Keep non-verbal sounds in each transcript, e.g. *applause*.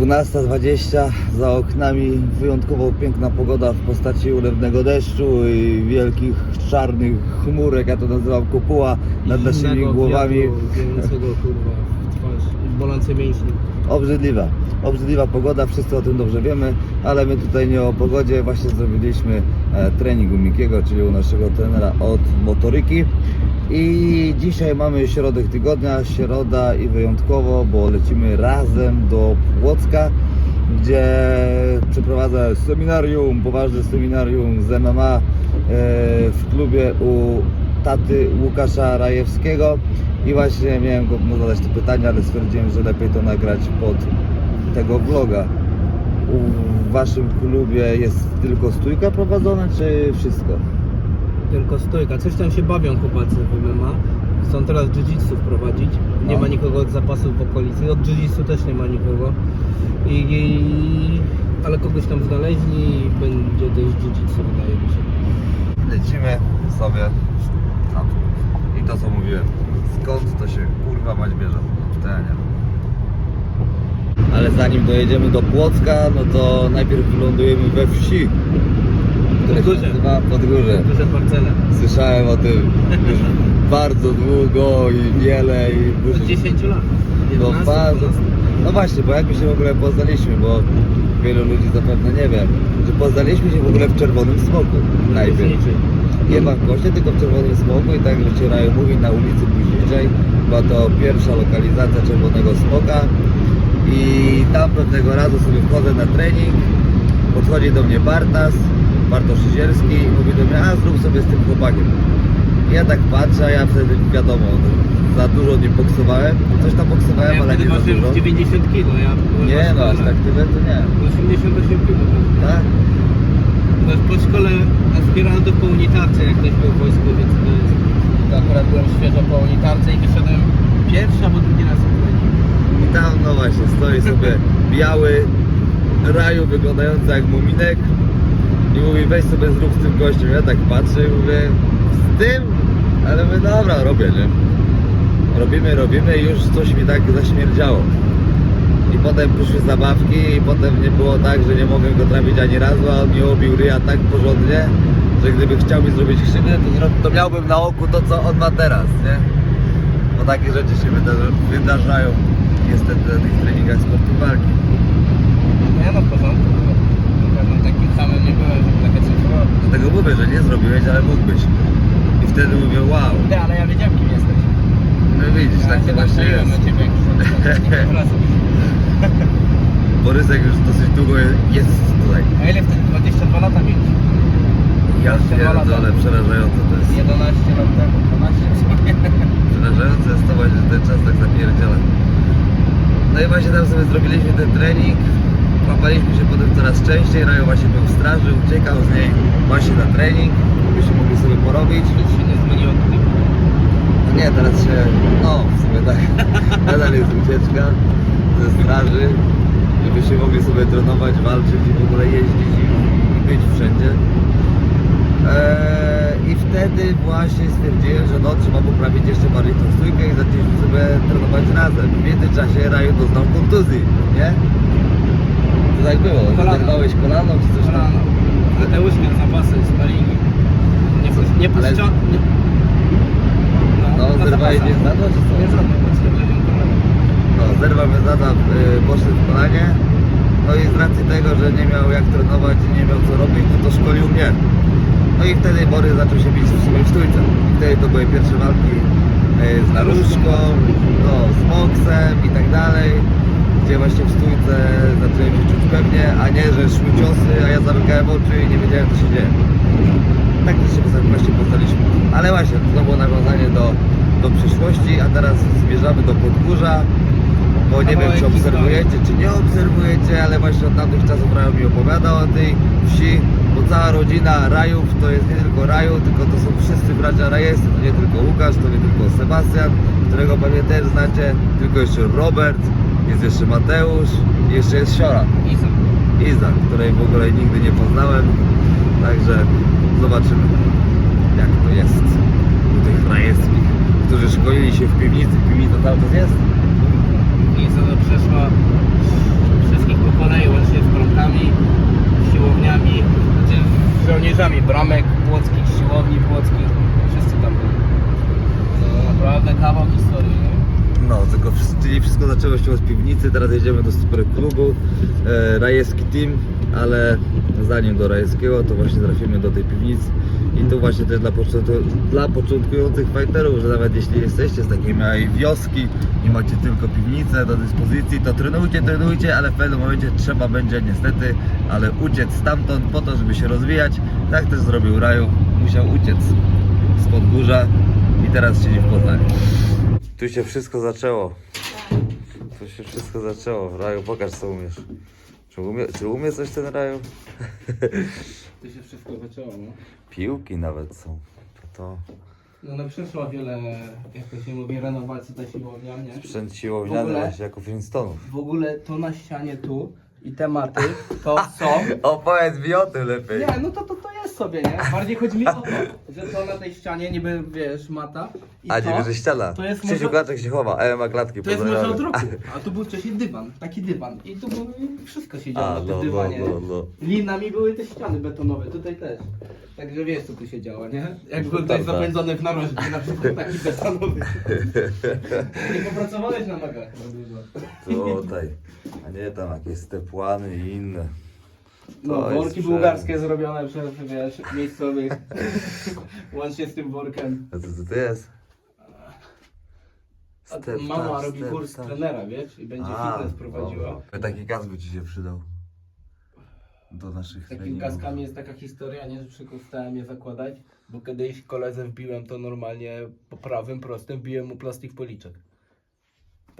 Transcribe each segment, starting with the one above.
12.20 za oknami wyjątkowo piękna pogoda w postaci ulewnego deszczu i wielkich czarnych chmurek, ja to nazywam kopuła nad naszymi głowami. kurwa, twarz, bolące mięśnie. Obrzydliwa, obrzydliwa pogoda, wszyscy o tym dobrze wiemy, ale my tutaj nie o pogodzie, właśnie zrobiliśmy e, trening u Mikiego, czyli u naszego trenera od motoryki. I dzisiaj mamy środek tygodnia, środa i wyjątkowo, bo lecimy razem do Płocka, gdzie przeprowadzę seminarium, poważne seminarium z MMA e, w klubie u taty Łukasza Rajewskiego i właśnie miałem go zadać te pytania, ale stwierdziłem, że lepiej to nagrać pod tego vloga. W waszym klubie jest tylko stójka prowadzona, czy wszystko? Tylko stojka. Coś tam się bawią chłopacy w MMA. Chcą teraz jiu-jitsu wprowadzić. Nie No. ma nikogo od zapasów w okolicy. Od jiu-jitsu też nie ma nikogo. I, i, ale kogoś tam znaleźli i będzie też jiu-jitsu wydaje mi się. Lecimy sobie tam. I to co mówiłem. Skąd to się kurwa mać bierze? To ja nie wiem. Ale zanim dojedziemy do Płocka, no to najpierw wylądujemy we wsi. Które się Podgórze. nazywa Podgórze. Duże parcele. Słyszałem o tym już bardzo długo i wiele i Od dużo. 10 lat. No 11, bardzo. 12. No właśnie, bo jak my się w ogóle poznaliśmy, bo wielu ludzi zapewne nie wie, że poznaliśmy się w ogóle w Czerwonym Smoku najpierw. Różniczy. Nie w Ankosie, tylko w Czerwonym Smoku i tak, Cię Raju mówi, na ulicy Buźniczej. Była to pierwsza lokalizacja Czerwonego Smoka i tam pewnego razu sobie wchodzę na trening, podchodzi do mnie Bartas, Bartosz Szyzierski i mówi do mnie, a zrób sobie z tym chłopakiem. I ja tak patrzę, a ja wtedy wiadomo, za dużo nie boksowałem, coś tam boksowałem, Ja ale nie za dużo. 90 kg. Ja byłem Nie no, aż tak tyle to nie. 88 kg. Tak? Bo po szkole aspirantów po unitarce, jak ktoś był w wojsku, więc to jest... To akurat byłem świeżo po unitarce i wyszedłem pierwszy albo drugi raz. I tam no właśnie stoi sobie biały raju wyglądający jak muminek i mówi weź sobie zrób z tym gościem. Ja tak patrzę i mówię z tym? Ale my dobra, robię, nie? Robimy, robimy i już coś mi tak zaśmierdziało. I potem poszły zabawki i potem nie było tak, że nie mogłem go trafić ani razu, a on mi obił ryja tak porządnie, że gdyby chciał mi zrobić krzywdę, to, to miałbym na oku to, co on ma teraz, nie? Bo takie rzeczy się wydarza- wydarzają niestety na tych treningach sportu walki. No ja na porządku. Samym nie byłem, żeby takie coś robić. Dlatego mówię, że nie zrobiłeś, ale mógłbyś. I wtedy mówię, wow, Ty, ale ja wiedziałem kim jesteś. no widzisz, tak to właśnie jest. na ciebie, jak nie wracam. *laughs* Borysek już dosyć długo jest tutaj. A ile wtedy? 22 lata mieliśmy? Ja 22 lata. przerażające to jest. 11 lat temu, 12 w sumie. *laughs* Przerażające jest to właśnie, że ten czas tak zapierdziela. No i właśnie tam sobie zrobiliśmy ten trening. Łapaliśmy się potem coraz częściej. Rajo właśnie był w straży, uciekał z niej właśnie na trening, byśmy mogli sobie porobić. Nic się nie zmieniło. No nie, teraz się, no w sumie tak, *laughs* nadal jest ucieczka ze straży, żebyśmy mogli sobie trenować, walczyć i w ogóle jeździć i, i być wszędzie. Eee, I wtedy właśnie stwierdziłem, że no trzeba poprawić jeszcze bardziej tą stójkę i zaczęliśmy sobie trenować razem. W międzyczasie Raju doznał kontuzji, nie? To tak było, Kolano. zerwałeś kolano czy coś tam. Rano. Mateusz miał zapasy, sparingi. Nie, pus- nie Ale- puszcza... Nie... No, na zerwałeś nie zadło, czy co? Nie kolano. No, zerwał mnie zada, y, poszedł w kolanie. No i z racji tego, że nie miał jak trenować i nie miał co robić, no to szkolił mnie. No i wtedy Borys zaczął się bić w sumie w. I wtedy to były pierwsze walki y, z naruszką, no, z moksem i tak dalej. Gdzie właśnie w stójce zacząłem się czuć pewnie, a nie, że szły ciosy, a ja zamykałem oczy i nie wiedziałem co się dzieje. Tak też się właśnie poznaliśmy. Ale właśnie, to było nawiązanie do, do przyszłości, a teraz zmierzamy do Podgórza, bo nie wiem czy obserwujecie, czy nie obserwujecie, ale właśnie od tamtych czasów Raju mi opowiadał o tej wsi, bo cała rodzina Rajów to jest nie tylko Raju, tylko to są wszyscy bracia Rajewscy, to nie tylko Łukasz, to nie tylko Sebastian, którego pewnie też znacie, tylko jeszcze Robert, jest jeszcze Mateusz, jeszcze jest Siora. Iza. Iza, której w ogóle nigdy nie poznałem. Także zobaczymy, jak to jest u tych rajeskich, którzy szkolili się w piwnicy. Piwnica cały czas jest? Piwnica to przeszła wszystkich po kolei, łącznie z prąkami, siłowniami, znaczy żołnierzami bramek płockich, siłowni płockich. Wszyscy tam byli. To naprawdę kawał historii wszystko zaczęło się od piwnicy, teraz jedziemy do super klubu, e, Rajewski Team, ale zanim do Rajewskiego, to właśnie trafimy do tej piwnicy i tu właśnie też dla, początku, dla początkujących fighterów, że nawet jeśli jesteście z takiej małej wioski i macie tylko piwnicę do dyspozycji, to trenujcie, trenujcie, ale w pewnym momencie trzeba będzie niestety, ale uciec stamtąd po to, żeby się rozwijać. Tak też zrobił Raju, musiał uciec z podgórza i teraz siedzi w Poznaniu. Tu się wszystko zaczęło. Tu się wszystko zaczęło. Raju, pokaż co umiesz. Czy umie, czy umie coś ten Raju? To się wszystko zaczęło, no. Piłki nawet są. To, to No, no przeszła wiele, jak to się mówi, renowacji ta siłownia, nie? sprzęt W siłowniany ogóle? właśnie jako Flintstonów. W ogóle to na ścianie tu i te maty to są... *laughs* Opowiedz mi o tym lepiej. Nie, no to, to, to jest sobie, nie? Bardziej chodzi mi o to, że to na tej ścianie niby, wiesz, mata i A to, nie bierze ściana. to jest Krzysiu może- Klaczek się chowa, a ja ma klatki to jest może od roku, a tu był wcześniej dywan, taki dywan i tu było, wszystko się działo A, na tym no, no, dywanie. no, no. Linami były te ściany betonowe, tutaj też. Także wiesz co tu się działo, nie? Jak był tak, ktoś tak. zapędzony w narożnik, na przykład taki betonowy. Nie popracowałeś na nogach za dużo. Tutaj. A nie tam jakieś stepłany i inne. No, To jest worki bułgarskie zrobione przez, wiesz, miejscowych, *laughs* łącznie z tym workiem. A co to, to jest? A Step mama robi step kurs trenera, wiesz, i będzie A, fitness prowadziła. dobra. Taki kask by ci się przydał. Do naszych Z takimi treningów. kaskami jest taka historia, nie, że przestałem je zakładać, bo kiedyś koledze wbiłem to normalnie po prawym, prostym, wbiłem mu plastik w policzek.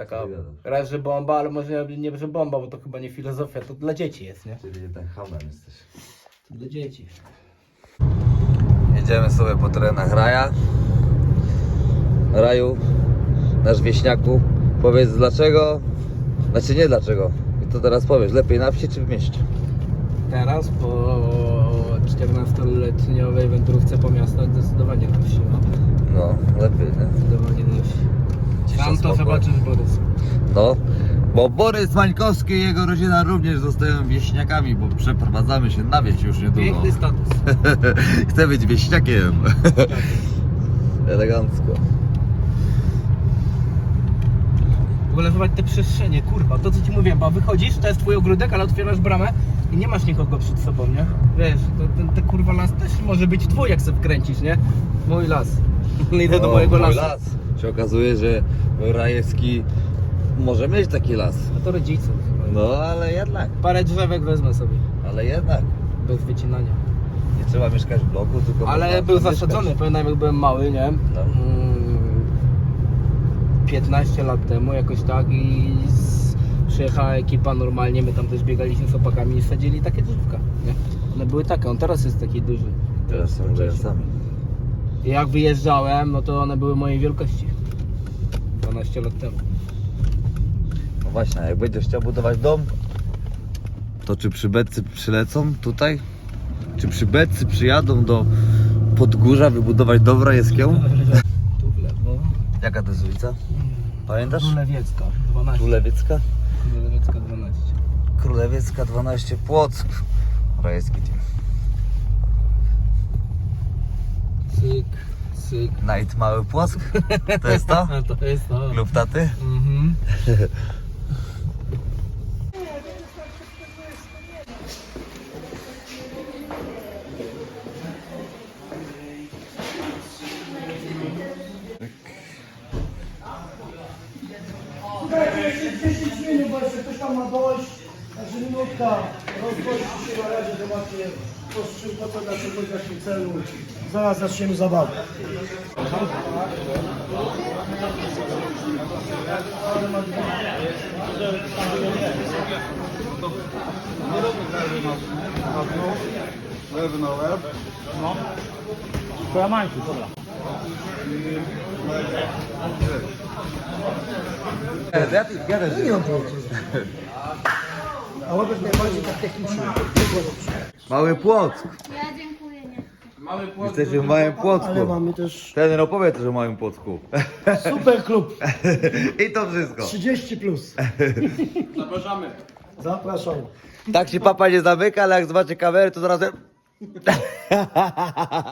Taka, raz, że bomba, ale może nie, że bomba, bo to chyba nie filozofia, to dla dzieci jest, nie? Czyli jednak hamem jesteś. To dla dzieci. Jedziemy sobie po terenach Raja. Raju, nasz wieśniaku, powiedz dlaczego, znaczy nie dlaczego. I to teraz powiesz, lepiej na wsi czy w mieście? Teraz po 14-letniowej wędrówce po miastach zdecydowanie na wsi, no. No, lepiej, nie? Zdecydowanie na wsi. Tam to zobaczysz, Borys. No, bo Borys Mańkowski i jego rodzina również zostają wieśniakami, bo przeprowadzamy się na wieś już niedługo. Piękny status. *laughs* Chcę być wieśniakiem. Elegancko. W ogóle zobacz te przestrzenie, kurwa, to co ci mówiłem, bo wychodzisz, to jest twój ogródek, ale otwierasz bramę i nie masz nikogo przed sobą, nie? Wiesz, to, ten, ten kurwa las też może być twój, jak sobie wkręcisz, nie? Mój las. *laughs* Idę do mojego lasu. las. Się okazuje, że Rajewski może mieć taki las. A to rodziców. No, ale jednak, Parę drzewek wezmę sobie, ale jednak. bez wycinania. Nie trzeba mieszkać w bloku, tylko Ale można był mieszkać. zasadzony, pamiętam jak byłem mały, nie? No. Mm, 15 lat temu jakoś tak i z, przyjechała ekipa normalnie, my tam też biegaliśmy z opakami i sadzili takie drzewka, nie? One były takie, on teraz jest taki duży. Teraz są rzęsami. I jak wyjeżdżałem, no to one były mojej wielkości. 12 lat temu. No właśnie, a jak będziesz chciał budować dom, to czy przybedcy przylecą tutaj? Czy przybedcy przyjadą do Podgórza wybudować dom Rajewskiego? Tu w lewo. Jaka to jest ulica? Pamiętasz? Królewiecka, 12. Królewiecka? Królewiecka 12. Królewiecka 12 Płock. Rajewski team. Cyk. Night Mały Płock? To jest to? A *laughs* to jest to. Klub taty? Mhm. Zmienił, bo jeszcze ktoś tam ma dojść, także minutka, rozgości się na razie, zobaczcie, po co naszego w jakim celu. Zaraz zaczniemy zabawę. Lewy na łeb. Ja, ja też Nie mam pojęcia. A łebek najbardziej tak technicznie. Mały Płock. Mamy płot. Jesteśmy w Małym Płocku. Ale mamy też Ten opowie też o Małym Płocku. super klub, *laughs* I to wszystko. 30 plus. *laughs* Zapraszamy. Zapraszam. Tak się papa nie zamyka, ale jak zobaczy kamerę, to zarazem... *laughs*